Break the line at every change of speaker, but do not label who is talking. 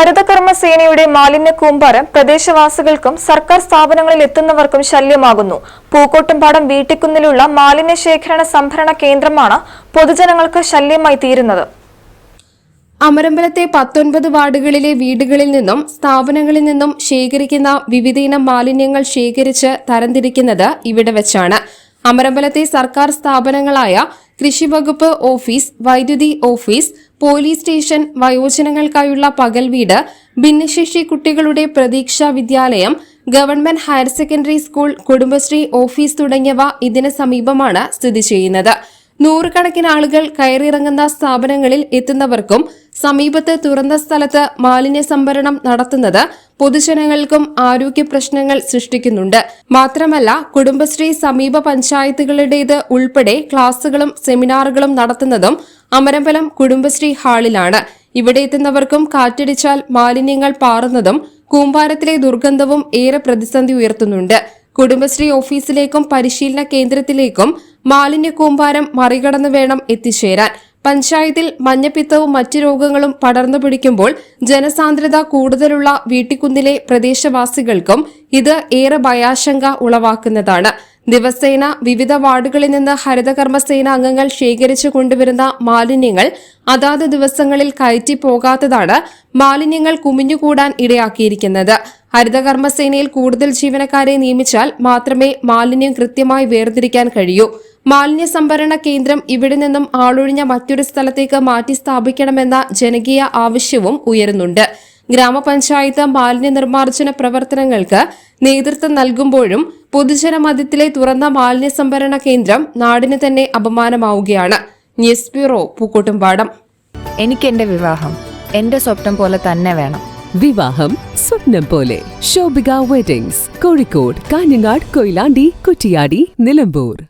ഹരിതകർമ്മ സേനയുടെ മാലിന്യ കൂമ്പാരം പ്രദേശവാസികൾക്കും സർക്കാർ സ്ഥാപനങ്ങളിൽ എത്തുന്നവർക്കും ശല്യമാകുന്നു. പൂക്കോട്ടുംപാടം വീട്ടിക്കുന്നിലുള്ള മാലിന്യ ശേഖരണ സംഭരണ കേന്ദ്രമാണ് പൊതുജനങ്ങൾക്ക് ശല്യമായി തീരുന്നത്.
അമരമ്പലത്തെ പത്തൊൻപത് വാർഡുകളിലെ വീടുകളിൽ നിന്നും സ്ഥാപനങ്ങളിൽ നിന്നും ശേഖരിക്കുന്ന വിവിധയിനം മാലിന്യങ്ങൾ ശേഖരിച്ച് തരംതിരിക്കുന്നത് ഇവിടെ വെച്ചാണ്. അമരമ്പലത്തെ സർക്കാർ സ്ഥാപനങ്ങളായ കൃഷി വകുപ്പ് ഓഫീസ് വൈദ്യുതി ഓഫീസ് പോലീസ് സ്റ്റേഷൻ വയോജനങ്ങൾക്കായുള്ള പകൽ വീട് ഭിന്നശേഷി കുട്ടികളുടെ പ്രതീക്ഷാ വിദ്യാലയം government higher secondary school Kudumbashree office തുടങ്ങിയവ ഇതിന് സമീപമാണ് സ്ഥിതി ചെയ്യുന്നത്. നൂറുകണക്കിന് ആളുകൾ കയറിയിറങ്ങുന്ന സ്ഥാപനങ്ങളിൽ എത്തുന്നവർക്കും സമീപത്ത് തുറന്ന സ്ഥലത്ത് മാലിന്യ സംഭരണം നടത്തുന്നത് പൊതുജനങ്ങൾക്കും ആരോഗ്യ പ്രശ്നങ്ങൾ സൃഷ്ടിക്കുന്നുണ്ട്. മാത്രമല്ല കുടുംബശ്രീ സമീപ പഞ്ചായത്തുകളുടേത് ഉൾപ്പെടെ ക്ലാസുകളും സെമിനാറുകളും നടത്തുന്നതും അമരമ്പലം കുടുംബശ്രീ ഹാളിലാണ്. ഇവിടെ എത്തുന്നവർക്കും കാറ്റടിച്ചാൽ മാലിന്യങ്ങൾ പാറുന്നതും കൂമ്പാരത്തിലെ ദുർഗന്ധവും ഏറെ പ്രതിസന്ധി ഉയർത്തുന്നുണ്ട്. കുടുംബശ്രീ ഓഫീസിലേക്കും പരിശീലന കേന്ദ്രത്തിലേക്കും മാലിന്യ കൂമ്പാരം മറികടന്നു വേണം എത്തിച്ചേരാൻ. പഞ്ചായത്തിൽ മഞ്ഞപ്പിത്തവും മറ്റ് രോഗങ്ങളും പടർന്നു പിടിക്കുമ്പോൾ ജനസാന്ദ്രത കൂടുതലുള്ള വീട്ടിക്കുന്നിലെ പ്രദേശവാസികൾക്കും ഇത് ഏറെ ഭയാശങ്ക ഉളവാക്കുന്നതാണ്. ദിവസേന വിവിധ വാർഡുകളിൽ നിന്ന് ഹരിതകർമ്മസേന അംഗങ്ങൾ ശേഖരിച്ചു കൊണ്ടുവരുന്ന മാലിന്യങ്ങൾ അതാത് ദിവസങ്ങളിൽ കയറ്റി പോകാത്തതാണ് മാലിന്യങ്ങൾ കുമിഞ്ഞുകൂടാൻ ഇടയാക്കിയിരിക്കുന്നത്. ഹരിതകർമ്മസേനയിൽ കൂടുതൽ ജീവനക്കാരെ നിയമിച്ചാൽ മാത്രമേ മാലിന്യം കൃത്യമായി വേർതിരിക്കാൻ കഴിയൂ. മാലിന്യ സംഭരണ കേന്ദ്രം ഇവിടെ നിന്നും ആളൊഴിഞ്ഞ മറ്റൊരു സ്ഥലത്തേക്ക് മാറ്റി സ്ഥാപിക്കണമെന്ന ജനകീയ ആവശ്യവും ഉയരുന്നുണ്ട്. ഗ്രാമപഞ്ചായത്ത് മാലിന്യ നിർമ്മാർജന പ്രവർത്തനങ്ങൾക്ക് നേതൃത്വം നൽകുമ്പോഴും പൊതുജനമധ്യത്തിലെ തുറന്ന മാലിന്യ സംഭരണ കേന്ദ്രം നാടിന് തന്നെ അപമാനമാവുകയാണ്. News bureau Pookkottumpadam.
എനിക്ക് എന്റെ വിവാഹം. എന്റെ സ്വപ്നം പോലെ തന്നെ വേണം.
വിവാഹം സ്വപ്നം പോലെ. ശോഭിക വെഡിങ്സ് കോഴിക്കോട് കാഞ്ഞങ്ങാട് കൊയിലാണ്ടി കുറ്റിയാടി നിലമ്പൂർ.